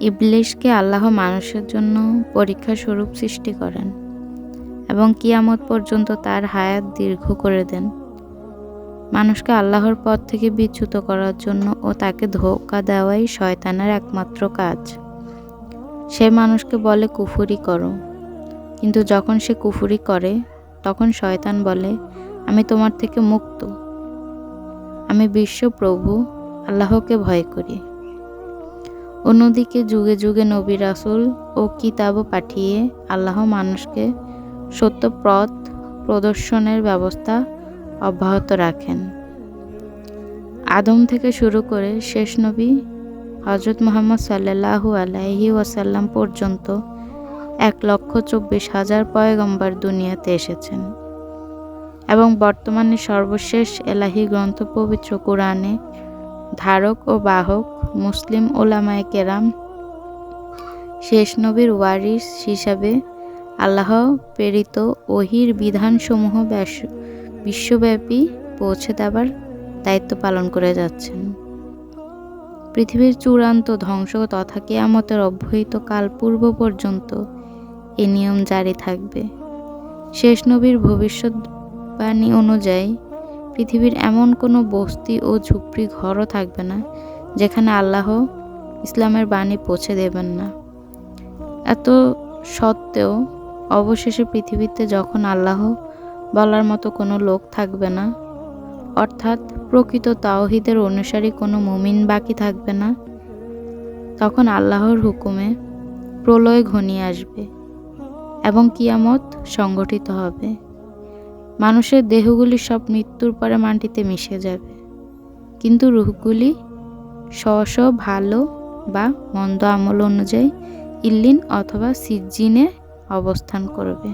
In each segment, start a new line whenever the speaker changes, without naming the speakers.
ইবলিশকে আল্লাহ মানুষের জন্য পরীক্ষা স্বরূপ সৃষ্টি করেন এবং কিয়ামত পর্যন্ত তার হায়াত দীর্ঘ করে দেন। মানুষকে আল্লাহর পথ থেকে বিচ্যুত করার জন্য ও তাকে ধোকা দেওয়াই শয়তানের একমাত্র কাজ। সে মানুষকে বলে, কুফুরি করো। কিন্তু যখন সে কুফুরি করে, তখন শয়তান বলে, আমি তোমার থেকে মুক্ত। আমি বিশ্ব প্রভু, আল্লাহকে ভয় করি। অন্যদিকে যুগে যুগে নবী রাসুল ও কিতাবও পাঠিয়ে আল্লাহ মানুষকে সত্য পথ প্রদর্শনের ব্যবস্থা অব্যাহত রাখেন। আদম থেকে শুরু করে শেষ নবী হজরত মোহাম্মদ সাল্লাহু আলাইহি ওয়াসাল্লাম পর্যন্ত এক লক্ষ চব্বিশ হাজার পয়গম্বর দুনিয়াতে এসেছেন এবং বর্তমানে সর্বশেষ এলাহি গ্রন্থ পবিত্র কোরআনে ধারক ও বাহক, মুসলিম ওলামায় কেরাম, শেষ নবীর ওয়ারিস হিসাবে আল্লাহ প্রেরিত ওহির বিধানসমূহ বিশ্বব্যাপী পৌঁছে দেবার দায়িত্ব পালন করে যাচ্ছেন। পৃথিবীর চূড়ান্ত ধ্বংস তথা কেয়ামতের অব্যহিত কাল পূর্ব পর্যন্ত এ নিয়ম জারি থাকবে। শেষ নবীর ভবিষ্যৎবাণী অনুযায়ী পৃথিবীর এমন কোনো বস্তি ও ঝুপড়ি ঘরও থাকবে না, যেখানে আল্লাহ ইসলামের বাণী পৌঁছে দেবেন না। এত সত্ত্বেও অবশেষে পৃথিবীতে যখন আল্লাহ বলার মতো কোনো লোক থাকবে না, অর্থাৎ প্রকৃত তাওহিদের অনুসারী কোনো মুমিন বাকি থাকবে না, তখন আল্লাহর হুকুমে প্রলয় ঘনিয়ে আসবে এবং কিয়ামত সংগঠিত হবে। মানুষের দেহগুলি সব মৃত্যুর পরে মাটিতে মিশে যাবে। কিন্তু রুহগুলি স্ব স্ব ভালো বা মন্দ আমল অনুযায়ী ইল্লিন অথবা সিজ্জিনে অবস্থান করবে,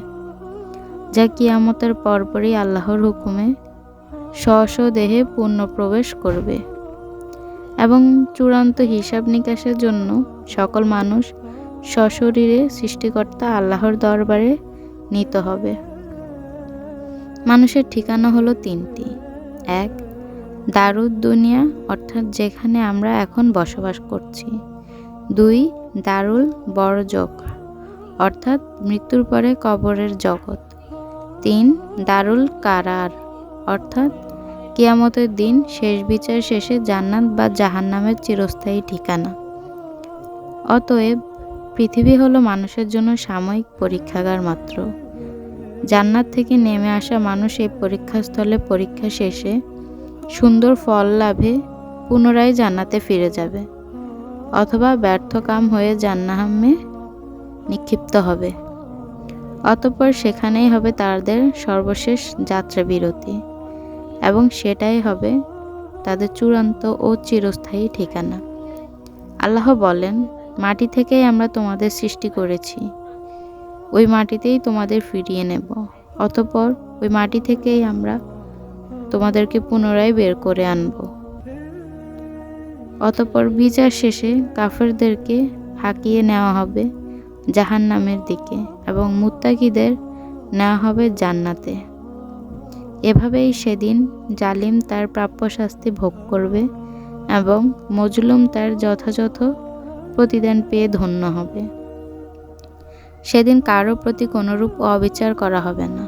যা কিয়ামতের পরপরই আল্লাহর হুকুমে স্ব দেহে পূর্ণ প্রবেশ করবে। এবং চূড়ান্ত হিসাব নিকাশের জন্য সকল মানুষ সশরীরে সৃষ্টিকর্তা আল্লাহর দরবারে নিত হবে। মানুষের ঠিকানা হলো তিনটি। এক দারুদ দুনিয়া অর্থাৎ যেখানে আমরা এখন বসবাস করছি। দুই, দারুল বড়জক অর্থাৎ মৃত্যুর পরে কবরের জগৎ। তিন, দারুল কারার, অর্থাৎ কিয়ামতের দিন শেষ বিচার শেষে জান্নাত বা জাহান্নামের চিরস্থায়ী ঠিকানা। অতএব পৃথিবী হলো মানুষের জন্য সাময়িক পরীক্ষাগার মাত্র। জান্নাত থেকে নেমে আসা মানুষ এই পরীক্ষাস্থলে পরীক্ষা শেষে সুন্দর ফল লাভে পুনরায় জান্নাতে ফিরে যাবে অথবা ব্যর্থ কাম হয়ে জান্নাহামে নিক্ষিপ্ত হবে। অতঃপর সেখানেই হবে তাদের সর্বশেষ যাত্রা বিরতি এবং সেটাই হবে তাদের চূড়ান্ত ও চিরস্থায়ী ঠিকানা। আল্লাহ বলেন, মাটি থেকেই আমরা তোমাদের সৃষ্টি করেছি। ওই মাটিতেই তোমাদের ফিরিয়ে নেব। অতপর ওই মাটি থেকেই আমরা তোমাদেরকে পুনরায় বের করে আনব। অতপর বিচার শেষে কাফেরদেরকে হাঁকিয়ে নেওয়া হবে জাহান নামের দিকে এবং মুত্তাকিদের নেওয়া হবে জান্নাতে। এভাবেই সেদিন জালিম তার প্রাপ্য শাস্তি ভোগ করবে এবং মজলুম তার যথাযথ প্রতিদান পেয়ে ধন্য হবে। সেদিন কারও প্রতি কোনোরূপ অবিচার করা হবে না।